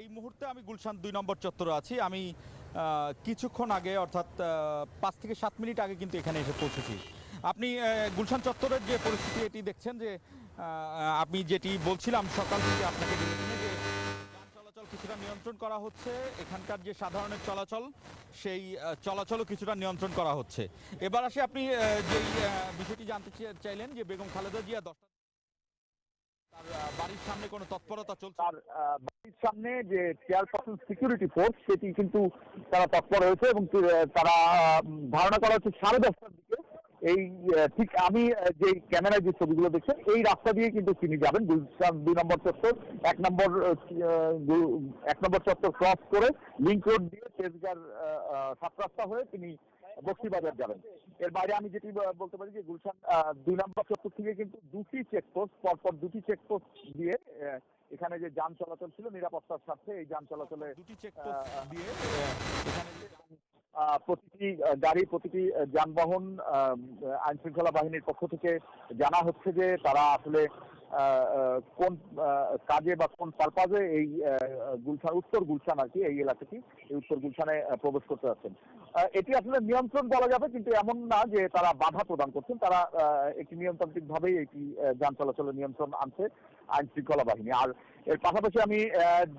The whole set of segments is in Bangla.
এই মুহূর্তে আমি গুলশান দুই নম্বর চত্বরে আছি। আমি কিছুক্ষণ আগে, অর্থাৎ পাঁচ থেকে সাত মিনিট আগে কিন্তু এখানে এসে পৌঁছেছি। আপনি গুলশান চত্বরের যে পরিস্থিতি, এটি দেখছেন যে আমি যেটি বলছিলাম সকাল থেকে আপনাকে যে চলাচল কিছুটা নিয়ন্ত্রণ করা হচ্ছে। এখানকার যে সাধারণের চলাচল, সেই চলাচলও কিছুটা নিয়ন্ত্রণ করা হচ্ছে। এবার আসে আপনি যেই বিষয়টি জানতে চাইলেন যে বেগম খালেদা জিয়া দশটা তার বাড়ির সামনে কোনো তৎপরতা চলছে? সামনে যে চেয়ারপারসন সিকিউরিটি ফোর্স সেটি কিন্তু তারা তৎপর হয়েছে এবং তারা ধারণা করা হচ্ছে সাড়ে দশটার দিকে এই ঠিক আমি যে ক্যামেরায় যে ছবিগুলো দেখছেন এই রাস্তা দিয়ে কিন্তু তিনি যাবেন। দুই নম্বর চত্বর, এক নম্বর এক নম্বর চত্বর ক্রস করে লিঙ্ক রোড দিয়ে তেজগার সাত রাস্তা হয়ে তিনি বক্সিবাজার যাবেন। এর বাইরে আমি যেটি বলতে পারি যে গুলশান দুই নম্বর চত্বর থেকে কিন্তু দুটি চেকপোস্ট পরপর দুটি চেকপোস্ট দিয়ে এখানে যে যান চলাচল ছিল নিরাপত্তার স্বার্থে এই যান চলাচলে দুটি চেকপোস্ট আহ, দিয়ে এখানে প্রতিটি গাড়ি প্রতিটি যানবাহন আইন শৃঙ্খলা বাহিনীর পক্ষ থেকে জানা হচ্ছে যে তারা আসলে কোন কাজে বা কোন পারপাজে এই গুলশান, উত্তর গুলশান আর কি, এই এলাকাটি, এই উত্তর গুলশানে প্রবেশ করতে যাচ্ছেন। এটি আসলে নিয়ন্ত্রণ বলা যাবে, কিন্তু এমন না যে তারা বাধা প্রদান করছেন। তারা একটি নিয়ন্ত্রণিক ভাবেই এটি যান চলাচলের নিয়ন্ত্রণ আনছে আইন শৃঙ্খলা বাহিনী। আর এর পাশাপাশি আমি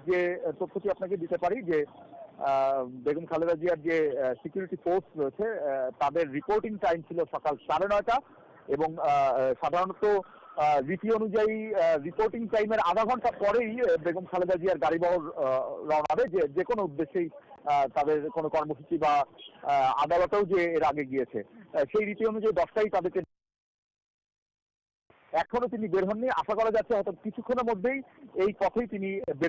যে তথ্যটি আপনাকে দিতে পারি যে বেগম খালেদা জিয়ার যে সিকিউরিটি ফোর্স রয়েছে তাদের রিপোর্টিং টাইম ছিল সকাল সাড়ে নয়টা এবং সাধারণত রীতি অনুযায়ী রিপোর্টিং টাইমের আধা ঘণ্টা পরেই বেগম খালেদা জিয়ার গাড়ি বহর রওনা হবে যে যে কোনো উদ্দেশ্যেই তাদের কোনো কর্মসূচি বা আদালতেও যে এর আগে গিয়েছে। সেই রীতি অনুযায়ী দশটাই তাদেরকে এখনও তিনি বের হননি। আশা করা যাচ্ছে হয়তো কিছুক্ষণের মধ্যেই এই পথেই তিনি বের